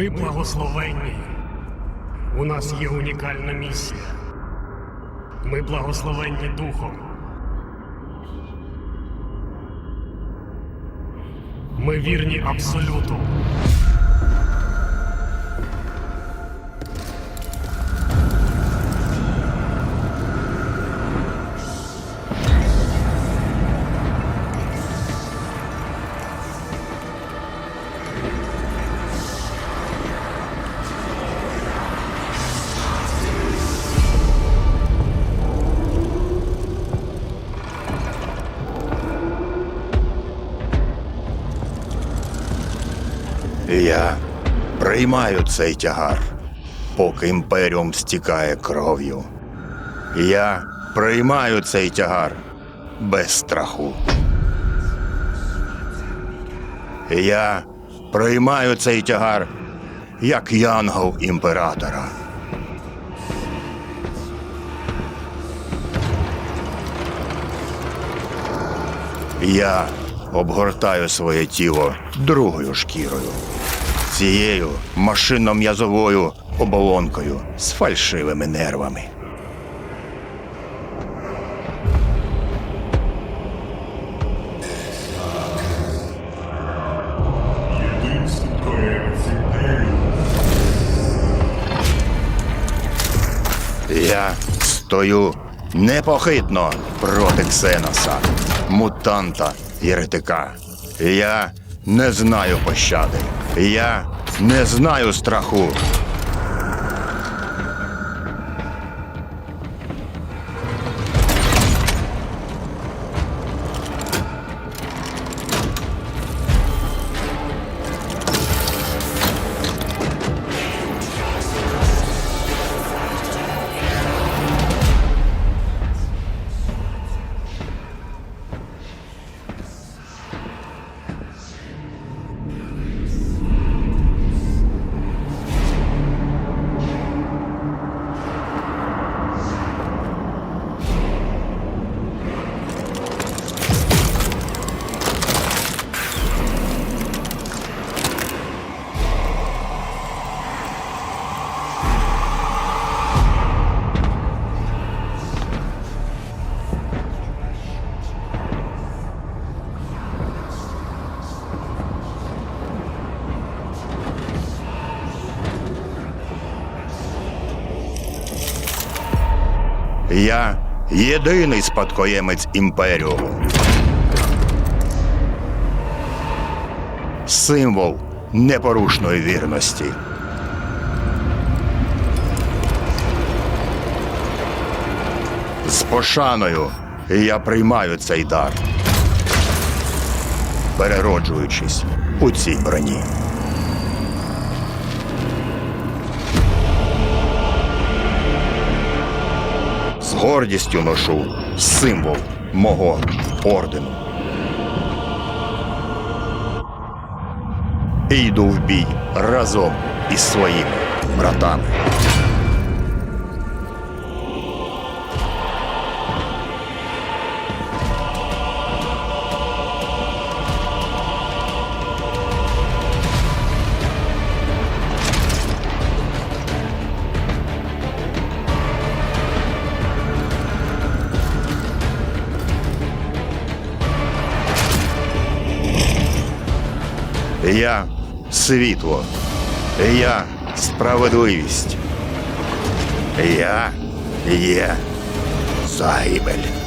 Ми благословенні. У нас є унікальна місія. Ми благословенні духом. Ми вірні Абсолюту. Я приймаю цей тягар, поки імперіум стікає кров'ю. Я приймаю цей тягар без страху. Я приймаю цей тягар як янгол імператора. Я обгортаю своє тіло другою шкірою, цією машинно-м'язовою оболонкою з фальшивими нервами. Я стою непохитно проти Ксеноса, мутанта єретика. Я не знаю пощади. Я не знаю страху. Я єдиний спадкоємець імперіуму. Символ непорушної вірності. З пошаною я приймаю цей дар, перероджуючись у цій броні. Гордістю ношу символ мого ордену. І йду в бій разом із своїми братами. Я світло. Я справедливість. Я є загибель.